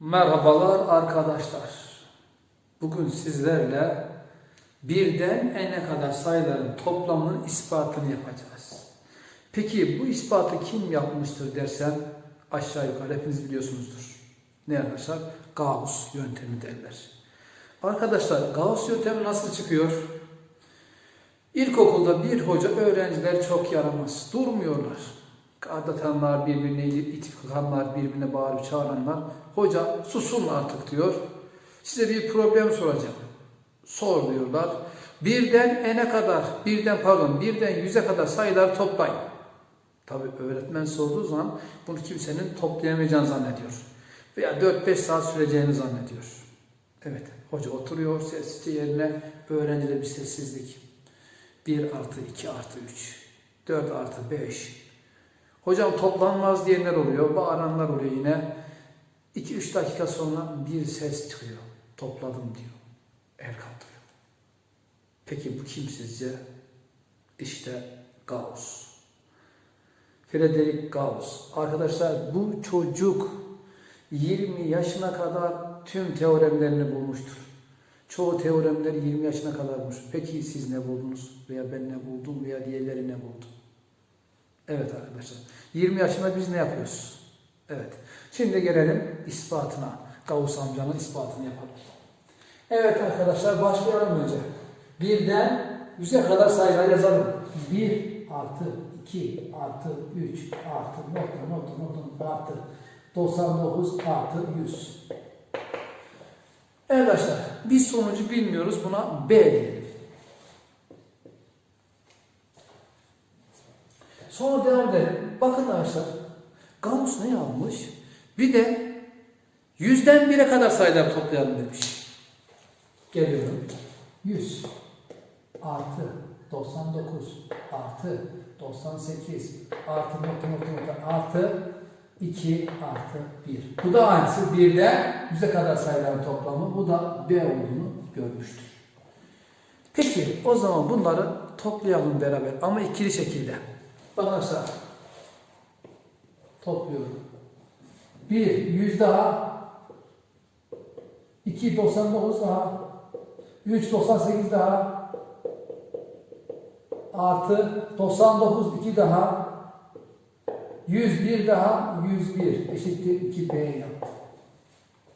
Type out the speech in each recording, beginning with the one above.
Merhabalar arkadaşlar. Bugün sizlerle birden n'e kadar sayıların toplamının ispatını yapacağız. Peki bu ispatı kim yapmıştır dersen aşağı yukarı hepiniz biliyorsunuzdur. Ne arkadaşlar? Gauss yöntemi derler. Arkadaşlar Gauss yöntemi nasıl çıkıyor? İlkokulda bir hoca öğrenciler çok yaramaz. Durmuyorlar. Adatanlar birbirine itikakanlar, birbirine bağırıp çağıranlar. Hoca susun artık diyor. Size bir problem soracağım. Sor diyorlar. Birden n'e kadar, birden pardon, birden yüze kadar sayılar toplayın. Tabi öğretmen sorduğu zaman bunu kimsenin toplayamayacağını zannediyor. Veya 4-5 saat süreceğini zannediyor. Evet, hoca oturuyor sessizce yerine öğrencide bir sessizlik. 1 artı 2 artı 3, 4 artı 5. Hocam toplanmaz diyenler oluyor, bağıranlar oluyor yine. 2-3 dakika sonra bir ses çıkıyor. Topladım diyor. El kaldırıyor. Peki bu kim sizce? İşte Gauss. Frederick Gauss. Arkadaşlar bu çocuk 20 yaşına kadar tüm teoremlerini bulmuştur. Çoğu teoremleri 20 yaşına kadar bulmuş. Peki siz ne buldunuz? Veya ben ne buldum? Veya diğerleri ne buldu? Evet arkadaşlar. 20 yaşında biz ne yapıyoruz? Evet. Şimdi gelelim ispatına. Gauss amcanın ispatını yapalım. Evet arkadaşlar başlayalım önce. Birden 100'e kadar sayılar yazalım. 1 artı 2 artı 3 artı nokta nokta nokta artı 99 artı 100. Evet arkadaşlar biz sonucu bilmiyoruz buna B diyelim. Sonra devam edelim. Bakın arkadaşlar Gauss ne yapmış? Bir de yüzden bire kadar sayılar toplayalım demiş. Geliyorum. 100 artı 99 artı 98 artı nokta nokta nokta artı 2 artı 1. Bu da aynısı. Birden 100'e kadar sayıların toplamı. Bu da B olduğunu görmüştür. Peki o zaman bunları toplayalım beraber ama ikili şekilde. Arkadaşlar. Topluyorum. 1 100 daha 2 99 daha 3 98 daha artı 99 2 daha 101 daha 101 eşittir 2B yaptı.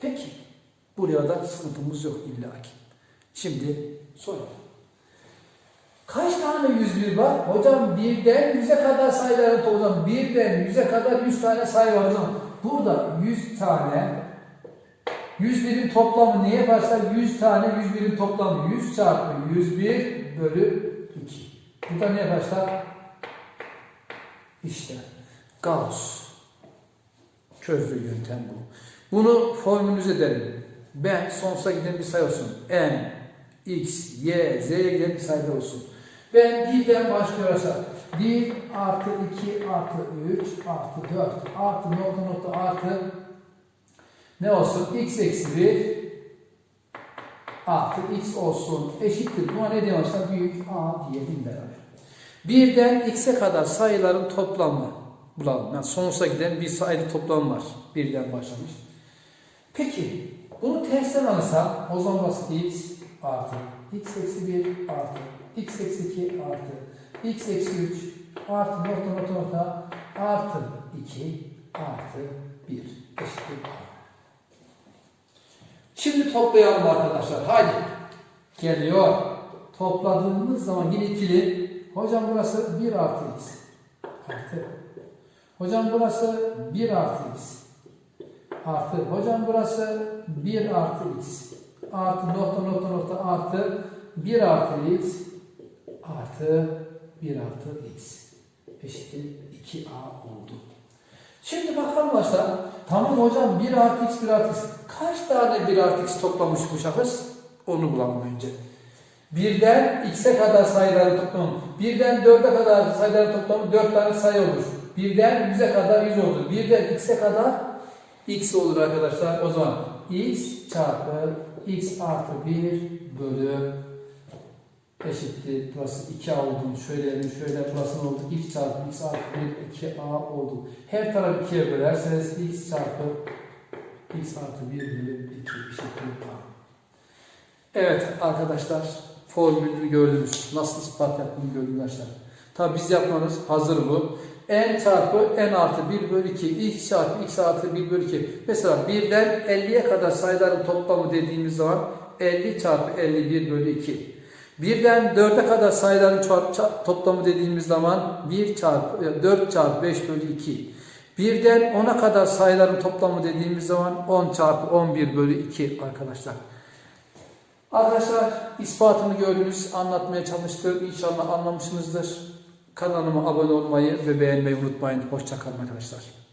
Peki. Buraya da sıkıntımız yok illaki. Şimdi soralım. Kaç tane 101 var? Hocam birden 100'e kadar sayıların toplamı. Birden 100'e kadar 100 tane sayı var zaman. Burada 100 tane 101'in toplamı neye yaparsa 100 tane 101'in toplamı 100 çarpı 101 bölü 2. Burada ne yaparsa işte Gauss çözdüğü yöntem bu. Bunu formülüze edelim. Ben sonsuza giden bir sayı olsun. N, X, Y, Z'ye giden bir sayı olsun. Ben birden başlıyorsa 1 artı 2 artı 3 artı 4 artı nokta nokta artı ne olsun? X eksi 1 artı X olsun. Eşittir. Buna ne diyorsa büyük A diyelim beraber. Birden X'e kadar sayıların toplamı bulalım. Yani sonsuza giden bir sayı toplam var. Birden başlamış. Peki bunu tersten alırsam o zaman basit X artı X eksi 1 artı X eksi 2 artı X eksi 3 artı nokta nokta nokta artı 2 artı 1 eşittir. Şimdi toplayalım arkadaşlar. Haydi. Geliyor. Topladığımız zaman yine ikili. Hocam burası 1 artı x. Artı. Hocam burası 1 artı x. Artı. Hocam burası 1 artı x. Artı nokta nokta nokta artı 1 artı x. Artı 1 artı x. Eşittir 2a oldu. Şimdi bakalım başlar. Tamam hocam 1 artı x 1 artı x. Kaç tane 1 artı x toplamış bu şahıs? Onu bulalım önce. Birden x'e kadar sayıları toplamı. Birden 4'e kadar sayıları toplamı 4 tane sayı olur. Birden 100'e kadar 100 olur. Birden x'e kadar x olur arkadaşlar. O zaman x çarpı x artı 1 bölü eşittir. Burası 2a oldu. Şöyle şöyle burası ne oldu? x çarpı x artı 1 2a oldu. Her tarafı 2'ye bölerseniz x çarpı x artı 1 bölü 2 eşittir a. Evet arkadaşlar formülünü gördünüz. Nasıl ispat yaptığını gördünüz arkadaşlar. Tabi biz yapmanız hazır bu. N çarpı n artı 1 bölü 2 x çarpı x artı 1 bölü 2. Mesela 1'den 50'ye kadar sayıların toplamı dediğimiz zaman 50 çarpı 51 bölü 2. Birden 4'e kadar sayıların çarp- toplamı dediğimiz zaman 1 çarpı 4 çarpı 5 bölü 2. Birden 10'a kadar sayıların toplamı dediğimiz zaman 10 çarpı 11 bölü 2 arkadaşlar. Arkadaşlar ispatını gördünüz, anlatmaya çalıştım. İnşallah anlamışsınızdır. Kanalıma abone olmayı ve beğenmeyi unutmayın. Hoşçakalın arkadaşlar.